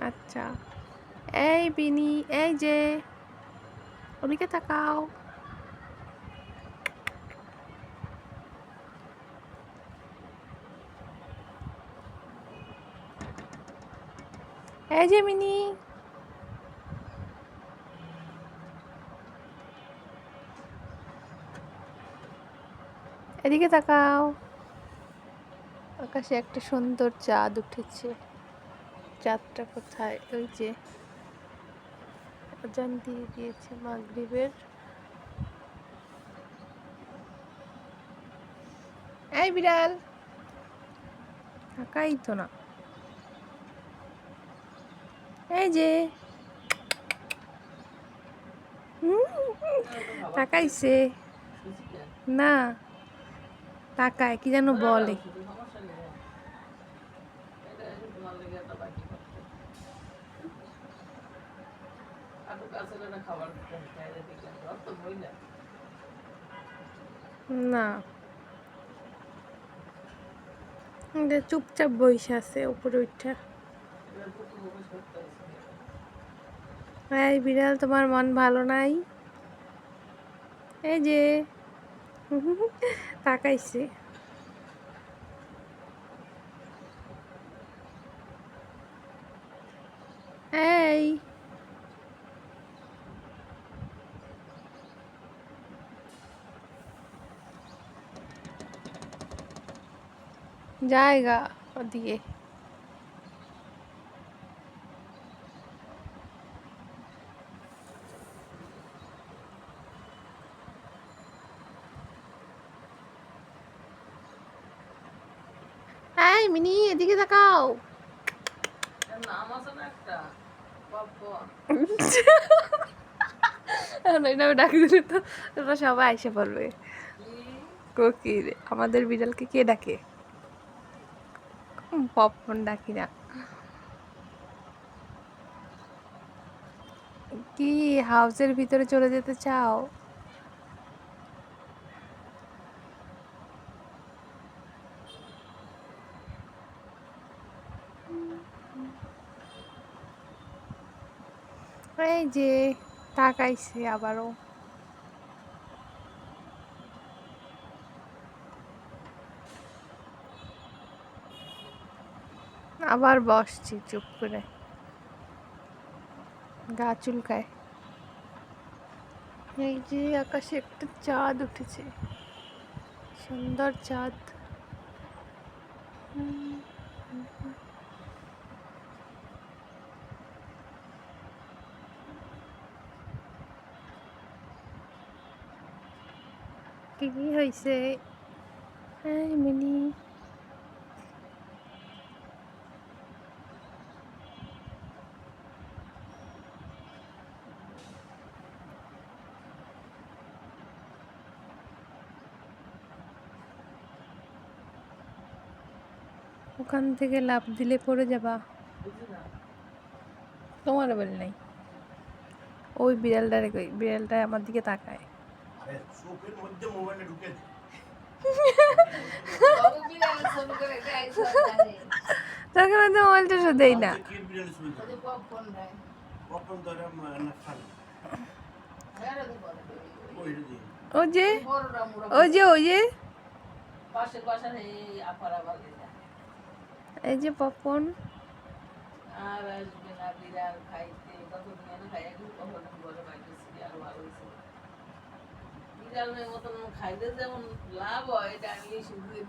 আচ্ছা। এই বিনি, এই যে, ওদিকে তাকাও। এই যে মিনি এদিকে তাকাও। আকাশে একটা সুন্দর চাঁদ উঠেছে। চাঁদটা কোথায়? ওই যে আজান দিয়ে দিয়েছে মাগরিবের। এই বিড়াল! তাকাই তো না। এই যে। তাকাইছে। না, তাকায়, কি যেন বলে। না। চুপচাপ বসে আছে উপরে উঠা। এই বিড়াল তোমার মন ভালো নাই? এই যে। তাকাইছে। এই। জায়গা ওদিকে এই মিনি এদিকে তাকাও ডাক তো তোমরা সবাই এসে পড়বে কোকিল আমাদের বিড়ালকে কে ডাকে পপকর্ন ডাকি না। কি হাউসের ভিতরে চলে যেতে চাও? এই যে তাকাইছে আবারও। আবার বসছি, চুপ করে। গা চুলকায়। এই যে আকাশে একটা চাঁদ উঠেছে। সুন্দর চাঁদ। কি হয়েছে হ্যাঁ মিনি। ওখান থেকে লাফ দিলে পড়ে যাবা। তোমার বলে নাই? ওই বিড়ালটারে কই বিড়ালটা আমার দিকে তাকায়। তোকে মধ্যে মোবাইলটা শুধু না। ওই ও যে ও যে যে। এই যে পপন খাইতে। যেমন লাভ হয়